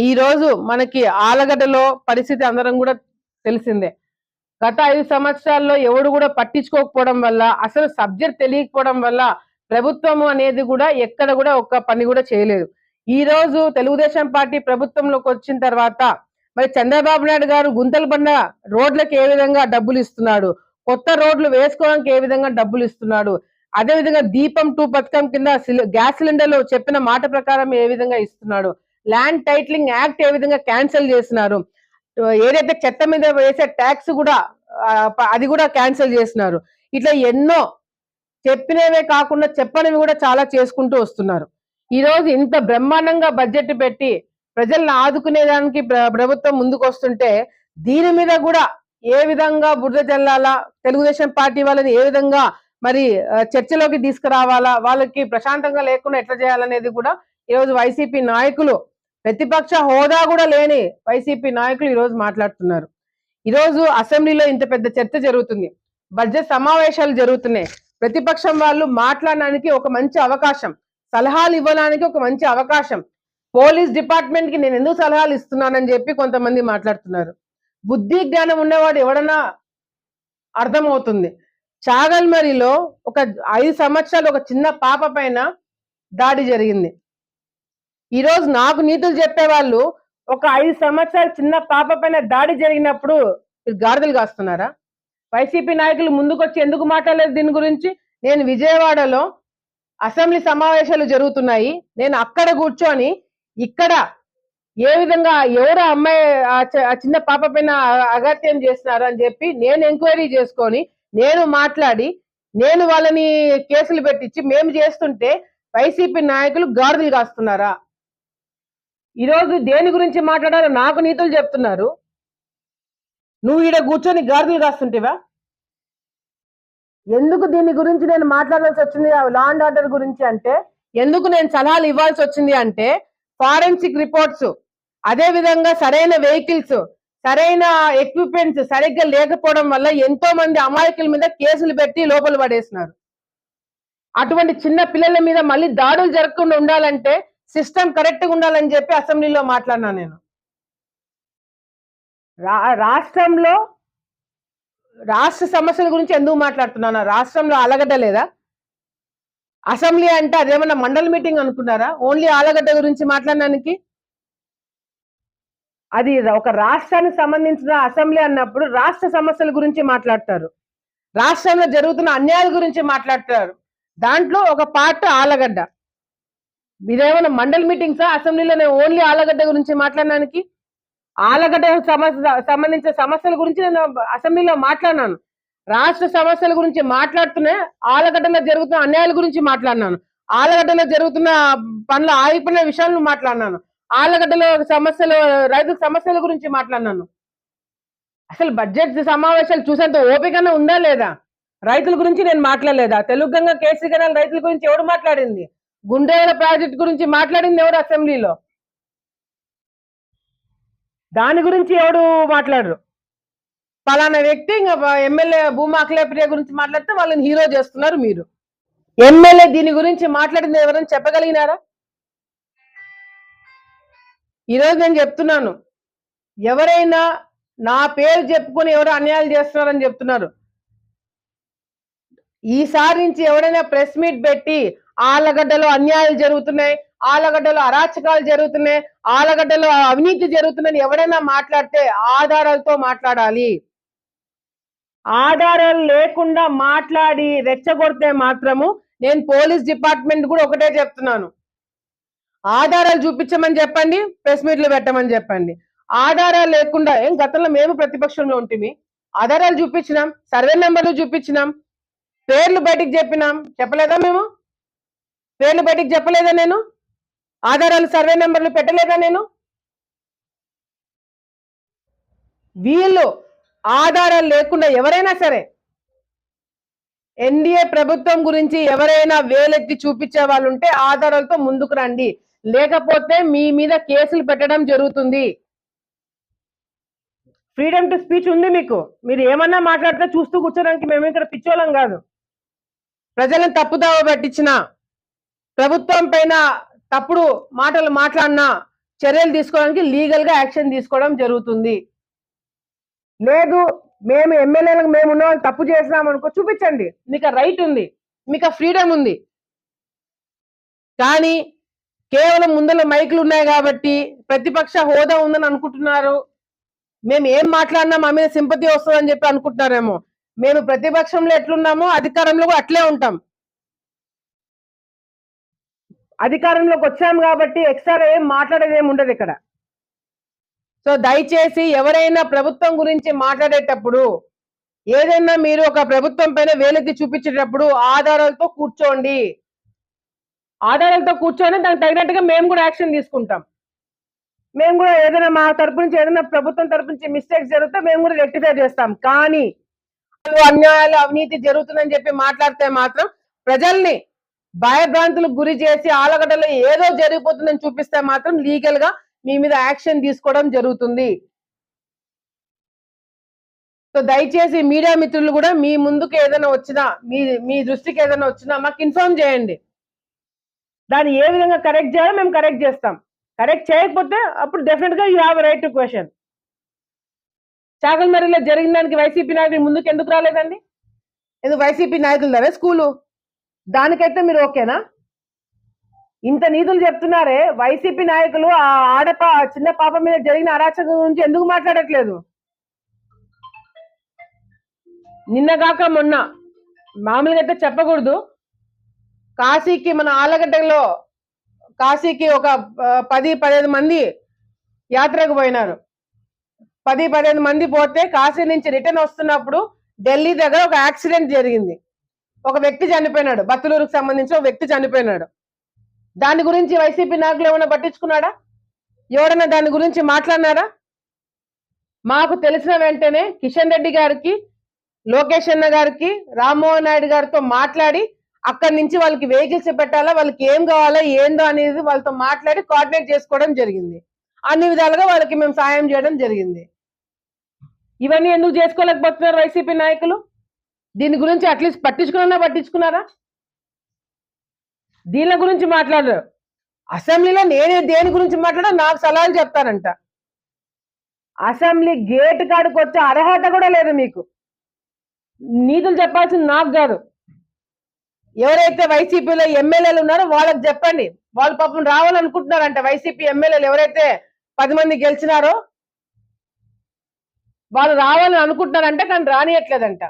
ఈ రోజు మనకి ఆలగడ్డలో పరిస్థితి అందరం కూడా తెలిసిందే. గత ఐదు సంవత్సరాల్లో ఎవడు కూడా పట్టించుకోకపోవడం వల్ల అసలు సబ్జెక్ట్ తెలియకపోవడం వల్ల ప్రభుత్వము అనేది కూడా ఎక్కడ కూడా ఒక్క పని కూడా చేయలేదు. ఈ రోజు తెలుగుదేశం పార్టీ ప్రభుత్వంలోకి వచ్చిన తర్వాత మరి చంద్రబాబు నాయుడు గారు గుంతలు పడిన రోడ్లకు ఏ విధంగా డబ్బులు ఇస్తున్నాడు? కొత్త రోడ్లు వేసుకోవడానికి ఏ విధంగా డబ్బులు ఇస్తున్నాడు? అదే విధంగా దీపం టూ పథకం కింద సిలి- గ్యాస్ సిలిండర్లు చెప్పిన మాట ప్రకారం ఏ విధంగా ఇస్తున్నాడు? ల్యాండ్ టైటిలింగ్ యాక్ట్ ఏ విధంగా క్యాన్సిల్ చేసినారు? ఏదైతే చెత్త మీద వేసే ట్యాక్స్ కూడా అది కూడా క్యాన్సిల్ చేసినారు. ఇట్లా ఎన్నో చెప్పినవే కాకుండా చెప్పనివి కూడా చాలా చేసుకుంటూ వస్తున్నారు. ఈ రోజు ఇంత బ్రహ్మాండంగా బడ్జెట్ పెట్టి ప్రజల్ని ఆదుకునేదానికి ప్ర- ప్రభుత్వం ముందుకు వస్తుంటే దీని మీద కూడా ఏ విధంగా బురద జల్లాలా? తెలుగుదేశం పార్టీ వాళ్ళని ఏ విధంగా మరి చర్చలోకి తీసుకురావాలా? వాళ్ళకి ప్రశాంతంగా లేకుండా ఎట్లా చేయాలనేది కూడా ఈ రోజు వైసీపీ నాయకులు ప్రతిపక్ష హోదా కూడా లేని వైసీపీ నాయకులు ఈరోజు మాట్లాడుతున్నారు. ఈరోజు అసెంబ్లీలో ఇంత పెద్ద చర్చ జరుగుతుంది. బడ్జెట్ సమావేశాలు జరుగుతున్నాయి. ప్రతిపక్షం వాళ్ళు మాట్లాడడానికి ఒక మంచి అవకాశం సలహాలు ఇవ్వడానికి ఒక మంచి అవకాశం. పోలీస్ డిపార్ట్మెంట్కి నేను ఎందుకు సలహాలు ఇస్తున్నానని చెప్పి కొంతమంది మాట్లాడుతున్నారు. బుద్ధి జ్ఞానం ఉన్నవాడు ఎవడన్నా అర్థమవుతుంది. చాగల్మరిలో ఒక ఐదు సంవత్సరాలు ఒక చిన్న పాప పైన దాడి జరిగింది. ఈ రోజు నాకు నీతులు చెప్పేవాళ్ళు ఒక ఐదు సంవత్సరాలు చిన్న పాప పైన దాడి జరిగినప్పుడు మీరు గాడిదలు కాస్తున్నారా? వైసీపీ నాయకులు ముందుకొచ్చి ఎందుకు మాట్లాడలేదు దీని గురించి? నేను విజయవాడలో అసెంబ్లీ సమావేశాలు జరుగుతున్నాయి. నేను అక్కడ కూర్చొని ఇక్కడ ఏ విధంగా ఎవరు అమ్మాయి ఆ చిన్న పాప పైన అగత్యం చేస్తున్నారు అని చెప్పి నేను ఎంక్వైరీ చేసుకొని నేను మాట్లాడి నేను వాళ్ళని కేసులు పెట్టించి మేము చేస్తుంటే వైసీపీ నాయకులు గాడిదలు కాస్తున్నారా? ఈరోజు దేని గురించి మాట్లాడాలో నాకు నీతులు చెప్తున్నారు. నువ్వు ఈడ కూర్చొని గాడిదలు కాస్తుంటేవా? ఎందుకు దీని గురించి నేను మాట్లాడాల్సి వచ్చింది? లా అండ్ ఆర్డర్ గురించి అంటే ఎందుకు నేను సలహాలు ఇవ్వాల్సి వచ్చింది అంటే ఫారెన్సిక్ రిపోర్ట్స్ అదే విధంగా సరైన వెహికల్స్ సరైన ఎక్విప్మెంట్స్ సరిగ్గా లేకపోవడం వల్ల ఎంతో మంది అమాయకుల మీద కేసులు పెట్టి లోపల పడేసినారు. అటువంటి చిన్న పిల్లల మీద మళ్ళీ దాడులు జరగకుండా ఉండాలంటే సిస్టమ్ కరెక్ట్గా ఉండాలని చెప్పి అసెంబ్లీలో మాట్లాడినా నేను. రా- రాష్ట్రంలో రాష్ట్ర సమస్యల గురించి ఎందుకు మాట్లాడుతున్నాను? రాష్ట్రంలో ఆలగడ్డ లేదా? అసెంబ్లీ అంటే అదేమన్నా మండల మీటింగ్ అనుకున్నారా? ఓన్లీ ఆలగడ్డ గురించి మాట్లాడడానికి అది ఒక రాష్ట్రానికి సంబంధించిన అసెంబ్లీ అన్నప్పుడు రాష్ట్ర సమస్యల గురించి మాట్లాడతారు. రాష్ట్రంలో జరుగుతున్న అన్యాయాల గురించి మాట్లాడతారు. దాంట్లో ఒక పార్ట్ ఆలగడ్డ. మీరేమైనా మండల్ మీటింగ్సా? అసెంబ్లీలో నేను ఓన్లీ ఆలగడ్డ గురించి మాట్లాడడానికి? ఆలగడ్డ సమస్య సంబంధించిన సమస్యల గురించి నేను అసెంబ్లీలో మాట్లాడినాను. రాష్ట్ర సమస్యల గురించి మాట్లాడుతూనే ఆలగడ్డలో జరుగుతున్న అన్యాయాల గురించి మాట్లాడినాను. ఆలగడ్డలో జరుగుతున్న పనులు ఆగిపోయిన విషయాలను మాట్లాడినాను. ఆలగడ్డలో సమస్యలు రైతుల సమస్యల గురించి మాట్లాడినాను. అసలు బడ్జెట్ సమావేశాలు చూసేంత ఓపికనే ఉందా లేదా? రైతుల గురించి నేను మాట్లాడలేదా? తెలుగు గంగా కేసీ కెనాల్ రైతుల గురించి ఎవడు మాట్లాడింది? గుండెల ప్రాజెక్ట్ గురించి మాట్లాడింది ఎవరు అసెంబ్లీలో? దాని గురించి ఎవడు మాట్లాడరు? పలానా వ్యక్తి ఇంకా ఎమ్మెల్యే భూమా అఖిలప్రియ గురించి మాట్లాడితే వాళ్ళని హీరో చేస్తున్నారు మీరు. ఎమ్మెల్యే దీని గురించి మాట్లాడింది ఎవరైనా చెప్పగలిగినారా? ఈరోజు నేను చెప్తున్నాను. ఎవరైనా నా పేరు చెప్పుకొని ఎవరు అన్యాయాలు చేస్తున్నారని చెప్తున్నారు. ఈసారి నుంచి ఎవరైనా ప్రెస్ మీట్ పెట్టి ఆలగడ్డలో అన్యాయాలు జరుగుతున్నాయి ఆలగడ్డలో అరాచకాలు జరుగుతున్నాయి ఆలగడ్డలో అవినీతి జరుగుతుందని ఎవరైనా మాట్లాడితే ఆధారాలతో మాట్లాడాలి. ఆధారాలు లేకుండా మాట్లాడి రెచ్చగొడితే మాత్రము నేను పోలీస్ డిపార్ట్మెంట్ కూడా ఒకటే చెప్తున్నాను. ఆధారాలు చూపించమని చెప్పండి ప్రెస్ మీట్లు పెట్టమని చెప్పండి. ఆధారాలు లేకుండా ఏం గతంలో మేము ప్రతిపక్షంలో ఉంటుంది ఆధారాలు చూపించినాం సర్వే నెంబర్లు చూపించినాం పేర్లు బయటికి చెప్పినాం చెప్పలేదా మేము? పేర్లు బయటికి చెప్పలేదా నేను? ఆధారాలు సర్వే నెంబర్లు పెట్టలేదా నేను? వీళ్ళు ఆధారాలు లేకుండా ఎవరైనా సరే ఎన్డీఏ ప్రభుత్వం గురించి ఎవరైనా వేలెత్తి చూపించే వాళ్ళు ఉంటే ఆధారాలతో ముందుకు రండి. లేకపోతే మీ మీద కేసులు పెట్టడం జరుగుతుంది. ఫ్రీడమ్ టు స్పీచ్ ఉంది మీకు. మీరు ఏమన్నా మాట్లాడితే చూస్తూ కూర్చోడానికి మేము ఇక్కడ పిచ్చోళం కాదు. ప్రజలను తప్పుదావ పట్టించిన ప్రభుత్వం పైన తప్పుడు మాటలు మాట్లాడినా చర్యలు తీసుకోవడానికి లీగల్గా యాక్షన్ తీసుకోవడం జరుగుతుంది. లేదు మేము ఎమ్మెల్యేలకు మేము ఉన్న వాళ్ళు తప్పు చేసినాం అనుకో చూపించండి. మీకు ఆ రైట్ ఉంది మీకు ఆ ఫ్రీడమ్ ఉంది. కానీ కేవలం ముందర మైకులు ఉన్నాయి కాబట్టి ప్రతిపక్ష హోదా ఉందని అనుకుంటున్నారు. మేము ఏం మాట్లాడినా మా మీద సింపతి వస్తుందని చెప్పి అనుకుంటున్నారేమో. మేము ప్రతిపక్షంలో ఎట్లున్నామో అధికారంలో కూడా అట్లే ఉంటాం. అధికారంలోకి వచ్చాం కాబట్టి ఎక్స్ఆర్ ఏం మాట్లాడేది ఏమి ఉండదు ఇక్కడ. సో దయచేసి ఎవరైనా ప్రభుత్వం గురించి మాట్లాడేటప్పుడు ఏదైనా మీరు ఒక ప్రభుత్వం పైన వేలెత్తి చూపించేటప్పుడు ఆధారాలతో కూర్చోండి. ఆధారాలతో కూర్చొని దానికి తగినట్టుగా మేము కూడా యాక్షన్ తీసుకుంటాం. మేము కూడా ఏదైనా మా తరపు నుంచి ఏదైనా ప్రభుత్వం తరపు నుంచి మిస్టేక్స్ జరిగితే మేము కూడా రెక్టిఫై చేస్తాం. కానీ అన్యాయాలు అవినీతి జరుగుతుందని చెప్పి మాట్లాడితే మాత్రం ప్రజల్ని భయభ్రాంతులకు గురి చేసి ఆలగడ్డలో ఏదో జరిగిపోతుందని చూపిస్తే మాత్రం లీగల్గా మీ మీద యాక్షన్ తీసుకోవడం జరుగుతుంది. సో దయచేసి మీడియా మిత్రులు కూడా మీ ముందుకు ఏదైనా వచ్చినా మీ మీ దృష్టికి ఏదైనా వచ్చినా మాకు ఇన్ఫార్మ్ చేయండి. దాన్ని ఏ విధంగా కరెక్ట్ చేయాలో మేము కరెక్ట్ చేస్తాం. కరెక్ట్ చేయకపోతే అప్పుడు డెఫినెట్గా you have right to question చాకల్మరిలో జరిగిన దానికి వైసీపీ నాయకులు ముందుకు ఎందుకు రాలేదండి? ఎందుకు వైసీపీ నాయకులు దానే స్కూలు? దానికైతే మీరు ఓకేనా? ఇంత నీతులు చెప్తున్నారే వైసీపీ నాయకులు ఆ ఆడపా చిన్న పాప మీద జరిగిన అరాచకం గురించి ఎందుకు మాట్లాడట్లేదు? నిన్నగాక మొన్న. మామూలుగా అయితే చెప్పకూడదు. కాశీకి మన ఆలగడ్డలో కాశీకి ఒక పది పదిహేను మంది యాత్రకు పోయినారు. పది పదిహేను మంది పోతే కాశీ నుంచి రిటర్న్ వస్తున్నప్పుడు ఢిల్లీ దగ్గర ఒక యాక్సిడెంట్ జరిగింది. ఒక వ్యక్తి చనిపోయినాడు. బతులూరుకు సంబంధించిన ఒక వ్యక్తి చనిపోయినాడు. దాని గురించి వైసీపీ నాయకులు ఏమైనా పట్టించుకున్నాడా? ఎవరైనా దాని గురించి మాట్లాడినారా? మాకు తెలిసిన వెంటనే కిషన్ రెడ్డి గారికి లోకేష్ అన్న గారికి రామ్మోహన్ నాయుడు గారితో మాట్లాడి అక్కడి నుంచి వాళ్ళకి వెహికల్స్ పెట్టాలా వాళ్ళకి ఏం కావాలా ఏందో అనేది వాళ్ళతో మాట్లాడి కోఆర్డినేట్ చేసుకోవడం జరిగింది. అన్ని విధాలుగా వాళ్ళకి మేము సాయం చేయడం జరిగింది. ఇవన్నీ ఎందుకు చేసుకోలేకపోతున్నారు వైసీపీ నాయకులు? దీని గురించి అట్లీస్ట్ పట్టించుకున్నా పట్టించుకున్నారా? దీని గురించి మాట్లాడరు. అసెంబ్లీలో నేనే దేని గురించి మాట్లాడా నాకు సలహాలు చెప్తానంట అసెంబ్లీ గేట్ కాడికి వచ్చే అర్హత కూడా లేదు మీకు. నీతులు చెప్పాల్సింది నాకు కాదు. ఎవరైతే వైసీపీలో ఎమ్మెల్యేలు ఉన్నారో వాళ్ళకి చెప్పండి. వాళ్ళు పాపం రావాలనుకుంటున్నారంట వైసీపీ ఎమ్మెల్యేలు ఎవరైతే పది మంది గెలిచినారో. వాళ్ళు రావాలని అనుకుంటున్నారంట కానీ రానియట్లేదంట.